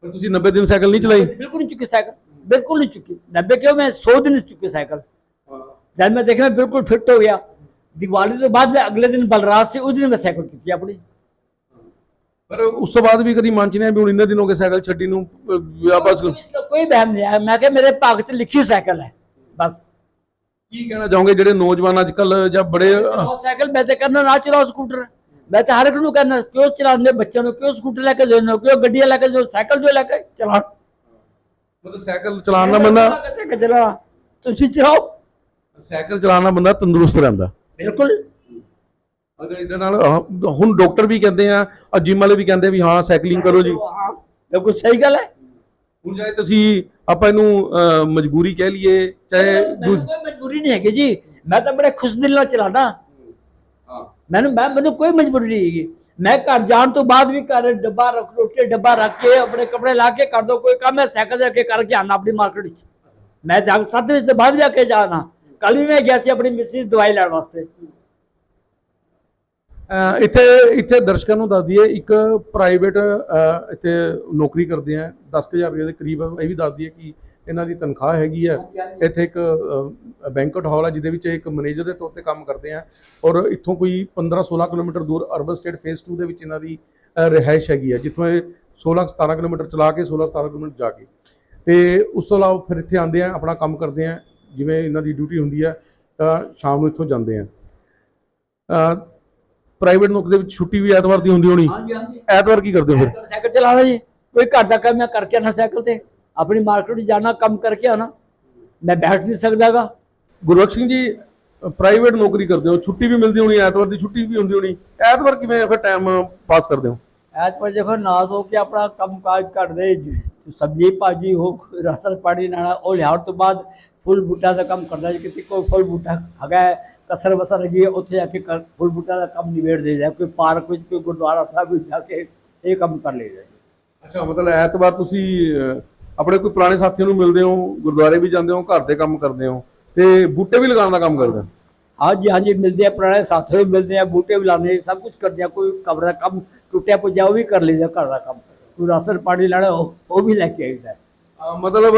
ਪਰ ਤੁਸੀਂ 90 ਦਿਨ ਸਾਈਕਲ ਨਹੀਂ ਚਲਾਈ? ਬਿਲਕੁਲ ਨਹੀਂ ਚੁੱਕੀ ਸਾਈਕਲ। ਬਿਲਕੁਲ ਨਹੀਂ ਚੁੱਕੀ। 90 ਕਿਉਂ? ਮੈਂ 100 ਦਿਨ ਚੁੱਕੀ ਸਾਈਕਲ। ਜਦ ਮੈਂ ਦੇਖਿਆ ਬਿਲਕੁਲ ਫਿੱਟ ਹੋ ਗਿਆ। ਦੀਵਾਲੀ ਤੋਂ ਬਾਅਦ ਅਗਲੇ ਦਿਨ ਬਲਰਾਜ ਸੀ ਉਸ ਦਿਨ ਮੈਂ ਸਾਈਕਲ ਚੁੱਕੀ ਆਪਣੀ। ਪਰ ਉਸ ਤੋਂ ਬਾਅਦ ਵੀ ਕਦੀ ਮਨ ਚ ਨਹੀਂ ਆਇਆ ਵੀ ਹੁਣ ਇੰਨੇ ਦਿਨ ਹੋ ਗਏ ਸਾਈਕਲ ਛੱਡੀ ਨੂੰ ਵਾਪਸ ਕੋਈ ਵਹਿਮ ਨਹੀਂ ਆਇਆ। ਮੈਂ ਕਿਹਾ ਮੇਰੇ ਭਾਗ 'ਚ ਲਿਖੀ ਸਾਈਕਲ ਹੈ ਬਸ। ਕੀ ਕਹਿਣਾ ਚਾਹੋਗੇ ਜਿਹੜੇ ਨੌਜਵਾਨ ਅੱਜ ਕੱਲ ਜਾਂ ਬੜੇ ਸਾਈਕਲ ਮੈਂ ਤਾਂ ਕਹਿੰਦਾ ਨਾ ਚਲਾਓ ਸਕੂਟਰ। ਮੈਂ ਤਾਂ ਹਰ ਇੱਕ ਨੂੰ ਕਹਿੰਦਾ ਕਿਉਂ ਚਲਾਉਂਦੇ ਬੱਚਿਆਂ ਨੂੰ? ਕਿਉਂ ਸਕੂਟਰ ਲੈ ਕੇ ਦੇਣੋ ਕਿਉਂ ਗੱਡੀਆਂ ਲੈ ਕੇ ਦਿਓ ਸਾਈਕਲ ਜੋ ਲੈ ਕੇ ਚਲਾਓ। ਮਤਲ ਸਾਈਕਲ ਚਲਾਉਣਾ ਬੰਦਾ ਸਾਈਕਲ ਚਲਾਉਣਾ ਤੁਸੀਂ ਚਲਾਓ। ਸਾਈਕਲ ਚਲਾਉਣਾ ਬੰਦਾ ਤੰਦਰੁਸਤ ਰਹਿੰਦਾ। ਬਿਲਕੁਲ। ਅਗਰ ਇਹਦੇ ਨਾਲ ਹੁਣ ਡਾਕਟਰ ਵੀ ਕਹਿੰਦੇ ਆ ਔਰ ਜਿਮ ਵਾਲੇ ਵੀ ਕਹਿੰਦੇ ਵੀ ਹਾਂ ਸਾਈਕਲਿੰਗ ਕਰੋ ਜੀ। ਹਾਂ ਬਿਲਕੁਲ ਸਹੀ ਗੱਲ ਹੈ? ਹੁਣ ਚਾਹੇ ਤੁਸੀਂ ਆਪਾਂ ਇਹਨੂੰ ਅਹ, ਮਜਬੂਰੀ ਕਹਿ ਲਈਏ ਚਾਹੇ ਮੈਨੂੰ ਕੋਈ ਮਜਬੂਰੀ ਨਹੀਂ ਹੈਗੀ ਜੀ। ਮੈਂ ਤਾਂ ਬੜੇ ਖੁਸ਼ ਦਿਲ ਨਾਲ ਚਲਾਣਾ ਹਾਂ। ਮੈਨੂੰ ਮੈਂ ਮੈਨੂੰ ਕੋਈ ਮਜਬੂਰੀ ਨਹੀਂ ਹੈਗੀ। ਮੈਂ ਘਰ ਜਾਣ ਤੋਂ ਬਾਅਦ ਵੀ ਘਰ ਡੱਬਾ ਰੱਖ ਰੋਟੀ ਡੱਬਾ ਰੱਖ ਕੇ ਆਪਣੇ ਕੱਪੜੇ ਲਾ ਕੇ ਕਰ ਦੋ ਕੋਈ ਕੰਮ ਹੈ ਸਾਈਕਲ ਦੇ ਕੇ ਕਰਕੇ ਆਣਾ ਆਪਣੀ ਮਾਰਕੀਟ ਵਿੱਚ। ਮੈਂ ਜਾ ਸੱਤ ਵਜੇ ਤੋਂ ਬਾਅਦ ਵੀ ਆ ਕੇ ਜਾਣਾ। ਕੱਲ ਵੀ ਮੈਂ ਗਿਆ ਸੀ ਆਪਣੀ ਮਿਸੀ ਦੀ ਦਵਾਈ ਲੈਣ ਵਾਸਤੇ। ਇੱਥੇ ਇੱਥੇ ਦਰਸ਼ਕਾਂ ਨੂੰ ਦੱਸ ਦਈਏ ਇੱਕ ਪ੍ਰਾਈਵੇਟ ਇੱਥੇ ਨੌਕਰੀ ਕਰਦੇ ਆ 10000 ਰੁਪਏ ਦੇ ਕਰੀਬ ਇਹ ਵੀ ਦੱਸ ਦਈਏ ਕਿ ਇਹਨਾਂ ਦੀ ਤਨਖਾਹ ਹੈਗੀ ਆ। ਇੱਥੇ ਇੱਕ ਬੈਂਕਟ ਹਾਲ ਹੈ ਜਿਹਦੇ ਵਿੱਚ ਇੱਕ ਮੈਨੇਜਰ ਦੇ ਤੌਰ ਤੇ ਕੰਮ ਕਰਦੇ ਆ। ਔਰ ਇੱਥੋਂ ਕੋਈ 15-16 ਕਿਲੋਮੀਟਰ ਦੂਰ ਅਰਬਨ ਸਟੇਟ ਫੇਸ 2 ਦੇ ਵਿੱਚ ਇਹਨਾਂ ਦੀ ਅ, ਰਿਹਾਇਸ਼ ਹੈਗੀ ਆ ਜਿੱਥੋਂ ਇਹ 16-17 ਕਿਲੋਮੀਟਰ ਚਲਾ ਕੇ 16-17 ਕਿਲੋਮੀਟਰ ਜਾ ਕੇ। ਤੇ ਉਸ ਤੋਂ ਇਲਾਵਾ ਫਿਰ ਇੱਥੇ ਆਉਂਦੇ ਆ ਆਪਣਾ ਕੰਮ ਕਰਦੇ ਆ ਜਿਵੇਂ ਇਹਨਾਂ ਦੀ ਡਿਊਟੀ ਹੁੰਦੀ ਆ ਤਾਂ ਸ਼ਾਮ ਨੂੰ ਇੱਥੋਂ ਜਾਂਦੇ ਆ। ਪ੍ਰਾਈਵੇਟ ਨੌਕਰੀ ਦੇ ਵਿੱਚ ਛੁੱਟੀ ਵੀ ਐਤਵਾਰ ਦੀ ਹੁੰਦੀ ਹੋਣੀ। ਹਾਂਜੀ ਹਾਂਜੀ। ਐਤਵਾਰ ਕੀ ਕਰਦੇ ਹੋ? ਫਿਰ ਸਾਈਕਲ ਚਲਾਣਾ ਜੀ। ਕੋਈ ਘਰ ਦਾ ਕੰਮ ਮੈਂ ਕਰਕੇ ਆਣਾ ਸਾਈਕਲ ਤੇ। ਆਪਣੀ ਮਾਰਕੀਟ ਜਾਣਾ ਕੰਮ ਕਰਕੇ ਆਣਾ ਮੈਂ ਬੈਠ ਨਹੀਂ ਸਕਦਾਗਾ। ਗੁਰਬਖਸ਼ ਸਿੰਘ ਜੀ ਪ੍ਰਾਈਵੇਟ ਨੌਕਰੀ ਕਰਦੇ ਹੋ। ਛੁੱਟੀ ਵੀ ਮਿਲਦੀ ਹੋਣੀ ਐਤਵਾਰ ਦੀ ਛੁੱਟੀ ਵੀ ਹੁੰਦੀ ਹੋਣੀ। ਐਤਵਾਰ ਕਿਵੇਂ ਫਿਰ ਟਾਈਮ ਪਾਸ ਕਰਦੇ ਹੋ? ਐਤਵਾਰ ਦੇਖੋ ਨਾ ਧੋ ਕੇ ਆਪਣਾ ਕੰਮ ਕਾਜ ਕਰਦੇ। ਸਬਜ਼ੀ ਭਾਜੀ ਹੋ ਰਸਲ ਪਾਣੀ ਲੈਣਾ ਉਹ ਲਿਆਉਣ ਤੋਂ ਬਾਅਦ ਫੁੱਲ ਬੂਟਾ ਦਾ ਕੰਮ ਕਰਦਾ। ਜੀ ਕਿਤੇ ਕੋਈ ਫੁੱਲ ਬੂਟਾ ਹੈਗਾ ਕਸਰ ਬਸਰ ਲੱਗੀ ਹੈ, ਉੱਥੇ ਜਾ ਕੇ ਫੁੱਲ ਬੂਟਾ ਦਾ ਕੰਮ ਨਿਬੇੜ ਦੇਈਦਾ ਕੋਈ ਪਾਰਕ ਵਿੱਚ ਕੋਈ ਗੁਰਦੁਆਰਾ ਸਾਹਿਬ ਵਿੱਚ ਜਾ ਕੇ ਇਹ ਕੰਮ ਕਰ ਲਈਦਾ ਜੀ ਅੱਛਾ ਮਤਲਬ ਐਤਵਾਰ ਤੁਸੀਂ ਆਪਣੇ ਕੋਈ ਪੁਰਾਣੇ ਸਾਥੀਆਂ ਨੂੰ ਮਿਲਦੇ ਹੋ ਗੁਰਦੁਆਰੇ ਵੀ ਜਾਂਦੇ ਹੋ ਘਰ ਦੇ ਕੰਮ ਕਰਦੇ ਹੋ ਤੇ ਬੂਟੇ ਵੀ ਲਗਾਉਣ ਦਾ ਕੰਮ ਕਰਦੇ ਹੋ? ਹਾਂਜੀ ਹਾਂਜੀ ਮਿਲਦੇ ਆ ਪੁਰਾਣੇ ਸਾਥੀ ਵੀ ਮਿਲਦੇ ਆ ਬੂਟੇ ਵੀ ਲਾਉਂਦੇ ਸਭ ਕੁਝ ਕਰਦੇ ਆ ਕੋਈ ਕਮਰੇ ਦਾ ਕੰਮ ਟੁੱਟਿਆ ਪੁੱਜਿਆ ਉਹ ਵੀ ਕਰ ਲਈਦਾ ਘਰ ਦਾ ਕੰਮ। ਕੋਈ ਰਸਲ ਪਾਣੀ ਲੈਣਾ ਉਹ ਵੀ ਲੈ ਕੇ ਆਈਦਾ ਮਤਲਬ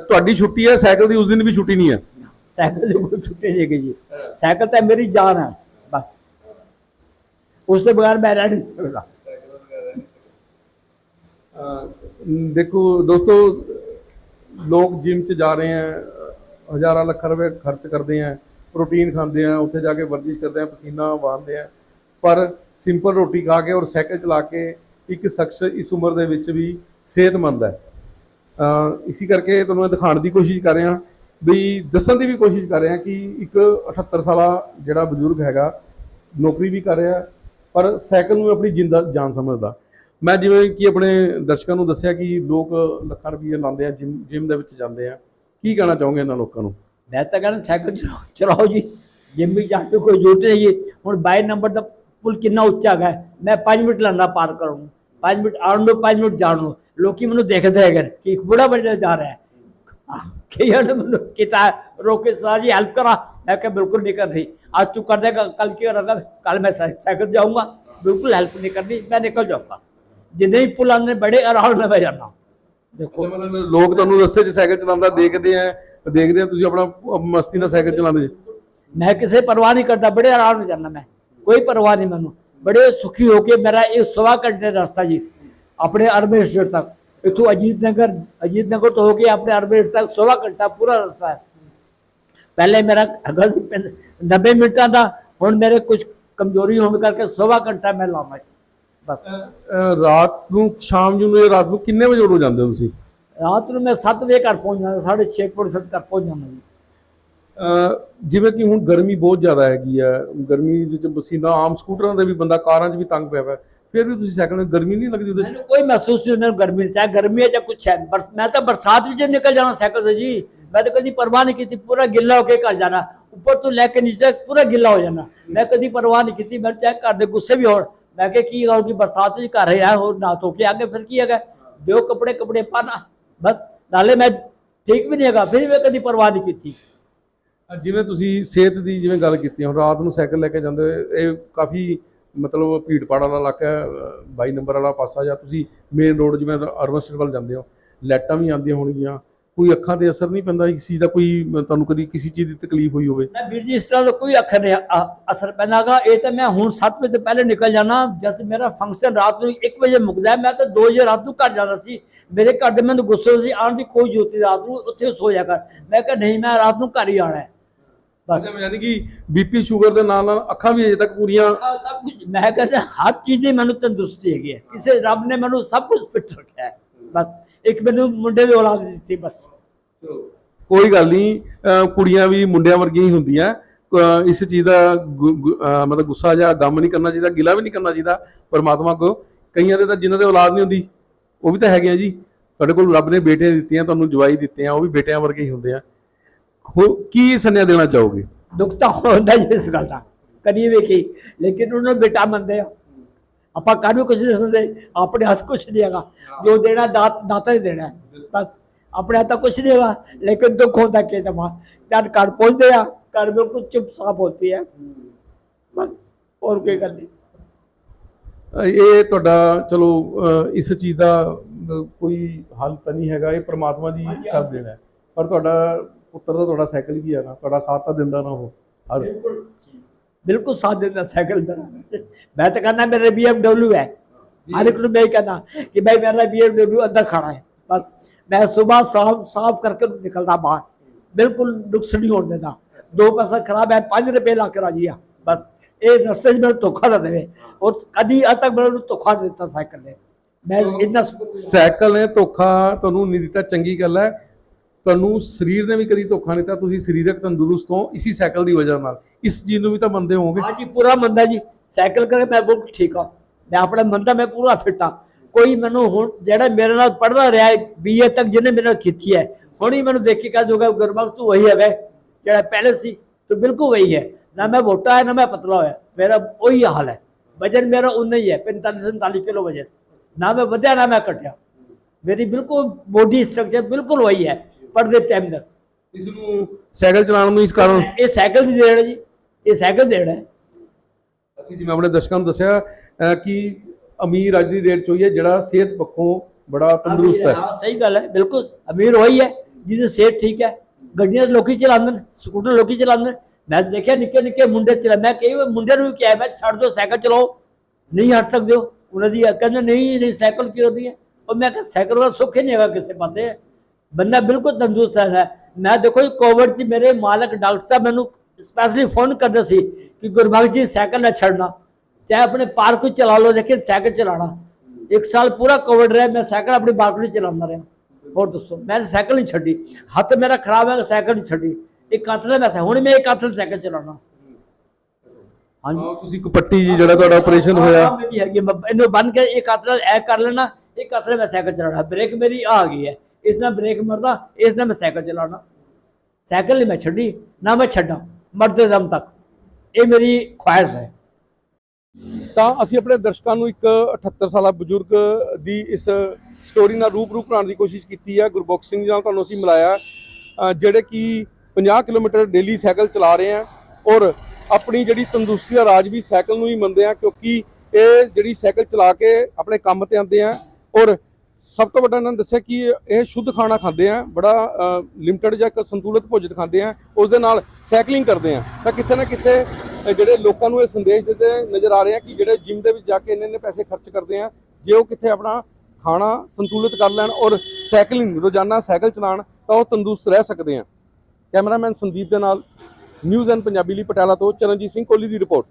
ਤੁਹਾਡੀ ਛੁੱਟੀ ਹੈ ਸਾਈਕਲ ਦੀ ਉਸ ਦਿਨ ਵੀ ਛੁੱਟੀ ਨਹੀਂ ਹੈ? ਸਾਈਕਲ ਦੀ ਕੋਈ ਛੁੱਟੀ ਨਹੀਂ ਜੀ। ਸਾਈਕਲ ਤਾਂ ਮੇਰੀ ਜਾਨ ਹੈ ਬਸ। ਉਸ ਤੋਂ ਬਗੈਰ ਮੈਂ ਰਹਿ ਨਹੀਂ ਸਕਦਾ। ਦੇਖੋ ਦੋਸਤੋ ਲੋਕ ਜਿਮ 'ਚ ਜਾ ਰਹੇ ਆ ਹਜ਼ਾਰਾਂ ਲੱਖ ਰੁਪਏ ਖਰਚ ਕਰਦੇ ਆ ਪ੍ਰੋਟੀਨ ਖਾਂਦੇ ਆ ਉੱਥੇ ਜਾ ਕੇ ਵਰਜਿਸ਼ ਕਰਦੇ ਆ ਪਸੀਨਾ ਵਹਾਉਂਦੇ ਆ। ਪਰ ਸਿੰਪਲ ਰੋਟੀ ਖਾ ਕੇ ਔਰ ਸਾਈਕਲ ਚਲਾ ਕੇ ਇੱਕ ਸ਼ਖਸ ਇਸ ਉਮਰ ਦੇ ਵਿੱਚ ਵੀ ਸਿਹਤਮੰਦ ਹੈ। ਇਸੇ ਕਰਕੇ ਤੁਹਾਨੂੰ ਦਿਖਾਉਣ ਦੀ ਕੋਸ਼ਿਸ਼ ਕਰ ਰਿਹਾ। ਵੀ ਦੱਸਣ ਦੀ ਵੀ ਕੋਸ਼ਿਸ਼ ਕਰ ਰਿਹਾ ਕਿ ਇੱਕ 78 ਸਾਲਾ ਜਿਹੜਾ ਬਜ਼ੁਰਗ ਹੈਗਾ, ਨੌਕਰੀ ਵੀ ਕਰ ਰਿਹਾ, ਪਰ ਸਾਈਕਲ ਨੂੰ ਆਪਣੀ ਜਿੰਦਾ, ਜਾਨ ਸਮਝਦਾ। ਮੈਂ ਜਿਵੇਂ ਕਿ ਆਪਣੇ ਦਰਸ਼ਕਾਂ ਨੂੰ ਦੱਸਿਆ ਕਿ ਲੋਕ ਲੱਖਾਂ ਰੁਪਏ ਲਾਉਂਦੇ ਆ, ਜਿਮ ਜਿਮ ਦੇ ਵਿੱਚ ਜਾਂਦੇ ਆ। ਕੀ ਕਹਿਣਾ ਚਾਹੋਗੇ ਇਹਨਾਂ ਲੋਕਾਂ ਨੂੰ? ਮੈਂ ਤਾਂ ਕਹਿੰਦਾ ਸਾਈਕਲ ਚਲਾਓ ਚਲਾਓ ਜੀ। ਜਿੰਮ ਵੀ ਜਾਣ ਦੀ ਕੋਈ ਜ਼ਰੂਰਤ ਨਹੀਂ ਹੈਗੀ। ਹੁਣ 22 ਨੰਬਰ ਦਾ ਪੁਲ ਕਿੰਨਾ ਉੱਚਾ ਹੈਗਾ। ਹੈ। ਮੈਂ 5 ਮਿੰਟ ਲੰਨਾ ਪਾਰ ਕਰਾਂ 5 ਮਿੰਟ ਆਉਣ ਨੂੰ 5 ਮਿੰਟ ਜਾਣ ਨੂੰ। ਲੋਕੀ ਮੈਨੂੰ ਦੇਖਦੇ ਹੈਗੇ ਕਿ ਇੱਕ ਬੁੜਾ ਬੰਦਾ ਜਾ ਰਿਹਾ ਹੈ। ਕਈਆਂ ਨੇ ਮੈਨੂੰ ਕੀਤਾ ਰੋਕੇ ਸਰ ਹੈਲਪ ਕਰਾ। ਮੈਂ ਕਿਹਾ ਬਿਲਕੁਲ ਨਹੀਂ ਕਰਨੀ। ਅੱਜ ਤੂੰ ਕਰ ਦੇਗਾ ਕੱਲ ਕੀ ਕਰਾਂਗਾ ਕੱਲ ਮੈਂ ਸਾਈਕਲ ਜਾਊਂਗਾ। ਬਿਲਕੁਲ ਹੈਲਪ ਨਹੀਂ ਕਰਨੀ ਮੈਂ ਨਿਕਲ ਜਾਊਂਗਾ। ਜਿੰਨੇ ਹੀ ਪੁਲਾਂ ਨੇ ਬੜੇ ਅਰਾਲ ਨਾਲ ਬਹਿ ਜਾਣਾ। ਦੇਖੋ। ਲੋਕ ਤੁਹਾਨੂੰ ਰਸਤੇ 'ਚ ਸਾਈਕਲ ਚਲਾਉਂਦਾ ਦੇਖਦੇ ਆ ਦੇਖਦੇ ਆ ਤੁਸੀਂ ਆਪਣਾ ਮਸਤੀ ਨਾਲ ਸਾਈਕਲ ਚਲਾਉਂਦੇ ਮੈਂ ਕਿਸੇ ਪਰਵਾਹ ਨਹੀਂ ਕਰਦਾ ਬੜੇ ਆਰਾਮ ਨਾਲ ਜਾਂਦਾ ਮੈਂ। ਕੋਈ ਪਰਵਾਹ ਨਹੀਂ ਮੈਨੂੰ। ਬੜੇ ਸੁਖੀ ਹੋ ਕੇ ਮੇਰਾ ਇਹ ਸਵਾ ਘੰਟੇ ਦਾ ਰਸਤਾ ਜੀ। ਆਪਣੇ ਅਰਮੇਸ਼ਵਰ ਤੱਕ। स्टेट तक इतों अजीत नगर अजीत नगर तो हो गया अपने अरबे स्टेट तक सवा घंटा पूरा रास्ता है पहले मेरा हैगा सी पैं- नब्बे मिनटा का हूँ मेरे कुछ कमजोरी होने करके सवा घंटा मैं लावा बस ਅਹ ਰਾਤ ਨੂੰ ਸ਼ਾਮ ਨੂੰ ਜਾਂ ਰਾਤ ਨੂੰ ਕਿੰਨੇ ਵਜੇ ਉਰੋਂ ਜਾਂਦੇ ਹੋ ਤੁਸੀਂ रात में मैं सत्त बजे घर पहुंच जाता साढ़े छे पौने सत्त घर पहुंच जाना जी ਅਹ ਜਿਵੇਂ ਕਿ ਹੁਣ ਗਰਮੀ ਬਹੁਤ ਜ਼ਿਆਦਾ ਹੈਗੀ ਆ ਗਰਮੀ ਵਿੱਚ ਪਸੀਨਾ ਆਮ ਸਕੂਟਰਾਂ ਦੇ ਵੀ ਬੰਦਾ ਕਾਰਾਂ 'ਚ ਵੀ ਤੰਗ ਪਿਆ ਹੋਇਆ ਫਿਰ ਵੀ ਤੁਸੀਂ ਸਾਈਕਲ ਗਰਮੀ ਨਹੀਂ ਲੱਗਦੀ ਉਹਦੇ ਮੈਨੂੰ ਕੋਈ ਮਹਿਸੂਸ ਨਹੀਂ ਹੁੰਦਾ ਗਰਮੀ ਚਾਹੇ ਗਰਮੀ ਹੈ ਜਾਂ ਕੁਛ ਹੈ। ਮੈਂ ਤਾਂ ਬਰਸਾਤ ਵਿੱਚ ਨਿਕਲ ਜਾਣਾ ਸਾਈਕਲ ਤੇ ਜੀ। ਮੈਂ ਤਾਂ ਕਦੀ ਪਰਵਾਹ ਨਹੀਂ ਕੀਤੀ ਪੂਰਾ ਗਿੱਲਾ ਹੋ ਕੇ ਘਰ ਜਾਣਾ। ਉੱਪਰ ਤੋਂ ਲੈ ਕੇ ਨੀਚੇ ਪੂਰਾ ਗਿੱਲਾ ਹੋ ਜਾਣਾ। ਮੈਂ ਕਦੀ ਪਰਵਾਹ ਨਹੀਂ ਕੀਤੀ ਮੈਂ ਚਾਹੇ ਘਰ ਦੇ ਗੁੱਸੇ ਵੀ ਹੋਣ। ਮੈਂ ਕਿ ਕੀ ਗੱਲ ਕਿ ਬਰਸਾਤ ਵਿੱਚ ਘਰ ਆਇਆ ਹੋਰ ਨਾ ਧੋ ਕੇ ਆਗੇ ਫਿਰ ਕੀ ਹੈਗਾ? ਦਿਓ ਕੱਪੜੇ ਕੱਪੜੇ ਪਾਣਾ ਬਸ। ਨਾਲੇ ਮੈਂ ਠੀਕ ਵੀ ਨਹੀਂ ਹੈਗਾ ਫਿਰ ਵੀ ਮੈਂ ਕਦੀ ਪਰਵਾਹ ਨਹੀਂ ਕੀਤੀ। ਜਿਵੇਂ ਤੁਸੀਂ ਸਿਹਤ ਦੀ ਜਿਵੇਂ ਗੱਲ ਕੀਤੀ ਹੁਣ ਰਾਤ ਨੂੰ ਸਾਈਕਲ ਲੈ ਕੇ ਜਾਂਦੇ ਹੋਏ ਇਹ ਕਾਫੀ ਮਤਲਬ ਭੀੜ ਭਾੜ ਵਾਲਾ ਇਲਾਕਾ ਹੈ 22 ਨੰਬਰ ਵਾਲਾ ਪਾਸਾ ਜਾਂ ਤੁਸੀਂ ਮੇਨ ਰੋਡ ਜਿਵੇਂ ਅਰਬਨ ਸਟੇਟ ਵੱਲ ਜਾਂਦੇ ਹੋ, ਲਾਈਟਾਂ ਵੀ ਆਉਂਦੀਆਂ ਹੋਣਗੀਆਂ, ਕੋਈ ਅੱਖਾਂ ਤੇ ਅਸਰ ਨਹੀਂ ਪੈਂਦਾ ਕਿਸੇ ਦਾ ਕੋਈ ਤੁਹਾਨੂੰ ਕਦੀ ਕਿਸੇ ਚੀਜ਼ ਦੀ ਤਕਲੀਫ ਹੋਈ ਹੋਵੇ? ਨਾ ਵੀਰ ਜੀ, ਇਸ ਤਰ੍ਹਾਂ ਦਾ ਕੋਈ ਅੱਖਰ ਨਹੀਂ, ਅ- ਅਸਰ ਪੈਂਦਾਗਾ, ਇਹ ਤਾਂ ਮੈਂ ਹੁਣ 7 ਵਜੇ ਤੋਂ ਪਹਿਲੇ ਨਿਕਲ ਜਾਣਾ, ਜਦ ਮੇਰਾ ਫੰਕਸ਼ਨ ਰਾਤ ਨੂੰ 1 ਵਜੇ ਮੁੱਕਦਾ, ਮੈਂ ਤਾਂ 2 ਵਜੇ ਰਾਤ ਨੂੰ ਘਰ ਜਾਂਦਾ ਸੀ, ਮੇਰੇ ਘਰ ਦੇ ਮੈਨੂੰ ਗੁੱਸੇ ਸੀ, ਆਉਣ ਦੀ ਕੋਈ ਜ਼ਰੂਰਤ ਨਹੀਂ, ਰਾਤ ਨੂੰ ਉੱਥੇ ਸੋ ਜਾ ਕਰ, ਮੈਂ ਕਿਹਾ ਨਹੀਂ, ਮੈਂ ਰਾਤ ਨੂੰ ਘਰ ਹੀ ਆਣਾ ਹੈ। ਬਸ। ਯਾਨੀ ਕਿ ਬੀਪੀ ਸ਼ੂਗਰ ਦੇ ਨਾਲ ਨਾਲ ਅੱਖਾਂ ਵੀ ਅਜੇ ਤੱਕ ਪੂਰੀਆਂ ਸਭ ਕੁਝ। ਮੈਂ ਕਹਿੰਦਾ ਹਰ ਚੀਜ਼ ਦੀ ਮੈਨੂੰ ਤੰਦਰੁਸਤੀ ਹੈਗੀ ਹੈ। ਕਿਸੇ ਰੱਬ ਨੇ ਮੈਨੂੰ ਸਭ ਕੁਝ ਫਿੱਟ ਰੱਖਿਆ ਹੈ। ਬਸ ਇੱਕ ਮੈਨੂੰ ਮੁੰਡੇ ਦੀ ਔਲਾਦ ਦਿੱਤੀ ਬਸ। ਕੋਈ ਗੱਲ ਨਹੀਂ ਕੁੜੀਆਂ ਵੀ ਮੁੰਡਿਆਂ ਵਰਗੀਆਂ ਹੀ ਹੁੰਦੀਆਂ। ਇਸ ਚੀਜ਼ ਦਾ ਮਤਲਬ ਗੁੱਸਾ ਜਾਂ ਗਮ ਨਹੀਂ ਕਰਨਾ ਚਾਹੀਦਾ ਗਿਲਾ ਵੀ ਨਹੀਂ ਕਰਨਾ ਚਾਹੀਦਾ। ਪਰਮਾਤਮਾ ਕੋ ਕਈਆਂ ਦੇ ਤਾਂ ਜਿਨ੍ਹਾਂ ਦੇ ਔਲਾਦ ਨਹੀਂ ਹੁੰਦੀ ਉਹ ਵੀ ਤਾਂ ਹੈਗੇ ਆ ਜੀ। ਤੁਹਾਡੇ ਕੋਲ ਰੱਬ ਨੇ ਬੇਟੇ ਦਿੱਤੀਆਂ ਤੁਹਾਨੂੰ ਜਵਾਈ ਦਿੱਤੇ ਆ ਉਹ ਵੀ ਬੇਟਿਆਂ ਵਰਗੇ ਹੀ ਹੁੰਦੇ ਆ। ਕੀ ਸੰਨਿਆ ਦੇਣਾ ਚਾਹੋਗੇ? ਦੁੱਖ ਤਾਂ ਹੁੰਦਾ ਜੀ ਇਸ ਗੱਲ ਦਾ। ਕਦੀ ਵੇਖੀ ਲੇਕਿਨ ਉਹਨਾਂ ਬੇਟਾ ਮੰਨਦੇ ਆ। ਆਪਾਂ ਵੀ ਕੁਛ ਨਹੀਂ ਸਕਦੇ ਆਪਣੇ ਹੱਥ ਕੁਛ ਨਹੀਂ ਹੈਗਾ। ਜੋ ਦੇਣਾ ਦਾਤ ਦਾਤਾ ਹੀ ਦੇਣਾ। ਬਸ ਆਪਣੇ ਹੱਥ ਤਾਂ ਕੁਛ ਨਹੀਂ ਹੈਗਾ ਲੇਕਿਨ ਦੁੱਖ ਹੁੰਦਾ ਕਿ ਦਫਾ ਜਦ ਘਰ ਪਹੁੰਚਦੇ ਆ ਘਰ ਬਿਲਕੁਲ ਚੁੱਪ ਸਾਪ ਹੋਤੀ ਹੈ। ਬਸ ਹੋਰ ਨਹੀਂ। ਅ, ਇਹ ਤੁਹਾਡਾ ਚਲੋ ਇਸ ਚੀਜ਼ ਦਾ ਕੋਈ ਹੱਲ ਤਾਂ ਨਹੀਂ ਹੈਗਾ। ਇਹ ਪ੍ਰਮਾਤਮਾ ਦੀ ਸਭ ਦੇਣਾ ਪਰ ਤੁਹਾਡਾ ਪੁੱਤਰ ਦਾ ਤੁਹਾਡਾ ਸਾਈਕਲ ਵੀ ਆ ਨਾ ਤੁਹਾਡਾ ਸਾਥ ਤਾਂ ਦਿੰਦਾ ਨਾ ਉਹ ਬਿਲਕੁਲ ਬਿल्कुल साथ देना साइकिल मेरा मैं तो कहना मेरा बी एमडब्ल्यू है हर एक मैं कहना कि भाई मेरा बी एमडब्ल्यू अंदर खड़ा है बस मैं सुबह शाम साफ करके निकलना बाहर बिल्कुल नुक्स नहीं होने देना दो पैसा खराब है पाँच रुपये ला के राजिया बस ये रस्ते मेरे धोखा ना देवे और कभी अद तक मेरे धोखा नहीं दिता साइकिल ने मैं इतना साइकिल ने धोखा तो नहीं दिता चंकी गल है ਤੁਹਾਨੂੰ ਸਰੀਰ ਨੇ ਵੀ ਕਦੀ ਧੋਖਾ ਨਹੀਂ ਦਿੱਤਾ, ਤੁਸੀਂ ਸਰੀਰਕ ਤੰਦਰੁਸਤ ਹੋ, ਇਸੇ ਸਾਈਕਲ ਦੀ ਵਜ੍ਹਾ ਨਾਲ। ਇਸ ਚੀਜ਼ ਨੂੰ ਵੀ ਤਾਂ ਮੰਨਦੇ ਹੋਗੇ ਹਾਂ ਜੀ ਪੂਰਾ ਮੰਨਦਾ ਜੀ। ਸਾਈਕਲ ਕਰੇ ਮੈਂ ਬਿਲਕੁਲ ਠੀਕ ਹਾਂ। ਮੈਂ ਆਪਣੇ ਮੰਨਦਾ, ਮੈਂ ਪੂਰਾ ਫਿੱਟ ਹਾਂ। ਕੋਈ ਮੈਨੂੰ ਹੁਣ ਜਿਹੜਾ ਮੇਰੇ ਨਾਲ ਪੜਦਾ ਰਿਹਾ ਬੀਏ ਤੱਕ ਜਿਹਨੇ ਮੇਰੇ ਨਾਲ ਕੀਤੀ ਹੈ, ਹੁਣ ਹੀ ਮੈਨੂੰ ਦੇਖ ਕੇ ਕਹ ਜੋਗਾ ਗੁਰਬਖਸ਼ ਤੂੰ ਵਹੀ ਹੈ ਜਿਹੜਾ ਪਹਿਲੇ ਸੀ, ਤੂੰ ਬਿਲਕੁਲ ਵਹੀ ਹੈ। ਨਾ ਮੈਂ ਮੋਟਾ ਹੈ, ਨਾ ਮੈਂ ਪਤਲਾ ਹੋਇਆ। ਮੇਰਾ ਉਹੀ ਹਾਲ ਹੈ। ਵਜਨ ਮੇਰਾ ਉਨਾ ਹੀ ਹੈ 45 47 ਕਿਲੋ ਵਜਨ। ਨਾ ਮੈਂ ਵਧਿਆ, ਨਾ ਮੈਂ ਘਟਿਆ। ਮੇਰੀ ਬਿਲਕੁਲ ਬੋਡੀ ਸਟਰਕਚਰ ਬਿਲਕੁਲ ਵਹੀ ਹੈ। ਪੜਦੇ ਟਾਈਮ ਦਾ। ਇਸ ਨੂੰ ਸਾਈਕਲ ਚਲਾਉਣ ਨੂੰ ਇਸ ਕਾਰਨ? ਇਹ ਸਾਈਕਲ ਦੀ ਦੇਣ ਹੈ ਜੀ। ਇਹ ਸਾਈਕਲ ਦੇਣ ਹੈ। ਅਸੀਂ ਜਿਵੇਂ ਆਪਣੇ ਦਰਸ਼ਕਾਂ ਨੂੰ ਦੱਸਿਆ ਕਿ ਅਮੀਰ ਅੱਜ ਦੀ ਡੇਟ ਚ ਹੋਈ ਹੈ ਜਿਹੜਾ ਸਿਹਤ ਪੱਖੋਂ ਬੜਾ ਤੰਦਰੁਸਤ ਹੈ। ਹਾਂ ਸਹੀ ਗੱਲ ਹੈ ਬਿਲਕੁਲ। ਅਮੀਰ ਹੋਈ ਹੈ ਜਿਹਦੀ ਸਿਹਤ ਠੀਕ ਹੈ। ਗੱਡੀਆਂ ਲੋਕੀ ਚਲਾਉਂਦੇ ਨੇ ਸਕੂਟਰ ਲੋਕੀ ਚਲਾਉਂਦੇ ਨੇ। ਮੈਂ ਦੇਖਿਆ ਨਿੱਕੇ ਨਿੱਕੇ ਮੁੰਡੇ ਚਲਾ ਮੈਂ ਕਈ ਮੁੰਡਿਆਂ ਨੂੰ ਕਿਹਾ ਮੈਂ ਛੱਡ ਦਿਓ ਸਾਈਕਲ ਚਲਾਓ। ਨਹੀਂ ਹਟ ਸਕਦੇ ਹੋ। ਉਹਨਾਂ ਦੀ ਕਹਿੰਦੇ ਨਹੀਂ ਨਹੀਂ ਸਾਈਕਲ ਕਿਉਂ ਨਹੀਂ ਹੈ? ਉਹ ਮੈਂ ਕਿਹਾ ਸਾਈਕਲ ਦਾ ਸੁੱਖ ਹੀ ਨਹੀਂ ਹੈਗਾ ਕਿਸੇ ਪਾਸੇ। ਬੰਦਾ ਬਿਲਕੁਲ ਤੰਦਰੁਸਤ ਹੈ। ਮੈਂ ਦੇਖੋ ਕੋਵਿਡ 'ਚ ਮੇਰੇ ਮਾਲਕ ਡਾਕਟਰ ਸਾਹਿਬ ਮੈਨੂੰ ਸਪੈਸ਼ਲੀ ਫੋਨ ਕਰਦੇ ਸੀ ਕਿ ਗੁਰਬਖਸ਼ ਜੀ ਸਾਈਕਲ ਨਾ ਛੱਡਣਾ। ਚਾਹੇ ਆਪਣੇ ਪਾਰਕ ਵਿੱਚ ਚਲਾ ਲਓ ਲੇਕਿਨ ਸਾਈਕਲ ਚਲਾਣਾ ਇੱਕ ਸਾਲ ਪੂਰਾ ਕੋਵਿਡ ਰਿਹਾ ਮੈਂ ਸਾਈਕਲ ਆਪਣੀ ਬਾਲਕਨੀ ਚਲਾਉਂਦਾ ਰਿਹਾ। ਹੋਰ ਦੱਸੋ ਮੈਂ ਸਾਈਕਲ ਨਹੀਂ ਛੱਡੀ। ਹੱਥ ਮੇਰਾ ਖਰਾਬ ਹੈ ਸਾਈਕਲ ਨਹੀਂ ਛੱਡੀ। ਇੱਕ ਹੱਥ ਨਾਲ ਮੈਂ ਹੁਣ ਮੈਂ ਇੱਕ ਹੱਥ ਨਾਲ ਸਾਈਕਲ ਚਲਾਉਣਾ। ਹਾਂਜੀ। ਤੁਸੀਂ ਇੱਕ ਪੱਟੀ ਜੀ ਜਿਹੜਾ ਤੁਹਾਡਾ ਆਪਰੇਸ਼ਨ ਹੋਇਆ। ਮੇਰੀ ਹੈਗੀ ਇਹਨੂੰ ਬੰਨ ਕੇ ਇੱਕ ਹੱਥ ਨਾਲ ਐ ਕਰ ਲੈਣਾ ਇੱਕ ਹੱਥ ਨਾਲ ਮੈਂ ਸਾਈਕਲ ਚਲਾਉਣਾ। ਬ੍ਰੇਕ ਮੇਰੀ ਆ ਗਈ ਹੈ। ਇਸ ਨਾਲ ਬ੍ਰੇਕ ਮਰਦਾ, ਇਸ ਨਾਲ ਮੈਂ ਸਾਈਕਲ ਚਲਾਉਣਾ। ਸਾਈਕਲ ਨਹੀਂ ਮੈਂ ਛੱਡੀ, ਨਾ ਮੈਂ ਛੱਡਾਂ, ਮਰਦੇ ਦਮ ਤੱਕ। ਇਹ ਮੇਰੀ ਖੁਆਇਸ਼ ਹੈ। ਤਾਂ ਅਸੀਂ ਆਪਣੇ ਦਰਸ਼ਕਾਂ ਨੂੰ ਇੱਕ 78 ਸਾਲਾ ਬਜ਼ੁਰਗ ਦੀ ਇਸ ਸਟੋਰੀ ਨਾਲ ਰੂਬਰੂ ਕਰਾਉਣ ਦੀ ਕੋਸ਼ਿਸ਼ ਕੀਤੀ ਹੈ ਗੁਰਬਖਸ਼ ਸਿੰਘ ਜੀ ਨਾਲ ਤੁਹਾਨੂੰ ਅਸੀਂ ਮਿਲਾਇਆ। ਜਿਹੜੇ ਕਿ 50 ਕਿਲੋਮੀਟਰ ਡੇਲੀ ਸਾਈਕਲ ਚਲਾ ਰਹੇ ਆ ਔਰ ਆਪਣੀ ਜਿਹੜੀ ਤੰਦਰੁਸਤੀ ਦਾ ਰਾਜ ਵੀ ਸਾਈਕਲ ਨੂੰ ਹੀ ਮੰਨਦੇ ਆ, ਕਿਉਂਕਿ ਇਹ ਜਿਹੜੀ ਸਾਈਕਲ ਚਲਾ ਕੇ ਆਪਣੇ ਕੰਮ ਤੇ ਆਉਂਦੇ ਆ ਔਰ ਸਭ ਤੋਂ ਵੱਡਾ ਇਹਨਾਂ ਨੇ ਦੱਸਿਆ ਕਿ ਇਹ ਸ਼ੁੱਧ ਖਾਣਾ ਖਾਂਦੇ ਆ, ਬੜਾ ਲਿਮਟਿਡ ਜਾਂ ਇੱਕ ਸੰਤੁਲਿਤ ਭੋਜਨ ਖਾਂਦੇ ਆ ਉਸ ਦੇ ਨਾਲ ਸਾਈਕਲਿੰਗ ਕਰਦੇ ਆ। ਤਾਂ ਕਿਤੇ ਨਾ ਕਿਤੇ ਜਿਹੜੇ ਲੋਕਾਂ ਨੂੰ ਇਹ ਸੰਦੇਸ਼ ਦਿੰਦੇ ਨਜ਼ਰ ਆ ਰਹੇ ਆ ਕਿ ਜਿਹੜੇ ਜਿਮ ਦੇ ਵਿੱਚ ਜਾ ਕੇ ਇੰਨੇ ਇੰਨੇ ਪੈਸੇ ਖਰਚ ਕਰਦੇ ਆ, ਜੇ ਉਹ ਕਿੱਥੇ ਆਪਣਾ ਖਾਣਾ ਸੰਤੁਲਿਤ ਕਰ ਲੈਣ ਔਰ ਸਾਈਕਲਿੰਗ ਰੋਜ਼ਾਨਾ ਸਾਈਕਲ ਚਲਾਉਣ, ਤਾਂ ਉਹ ਤੰਦਰੁਸਤ ਰਹਿ ਸਕਦੇ ਆ। ਕੈਮਰਾਮੈਨ ਸੰਦੀਪ ਦੇ ਨਾਲ, ਨਿਊਜ਼ ਐਨ ਪੰਜਾਬੀ ਲਈ ਪਟਿਆਲਾ ਤੋਂ ਚਰਨਜੀਤ ਸਿੰਘ ਕੋਹਲੀ ਦੀ ਰਿਪੋਰਟ।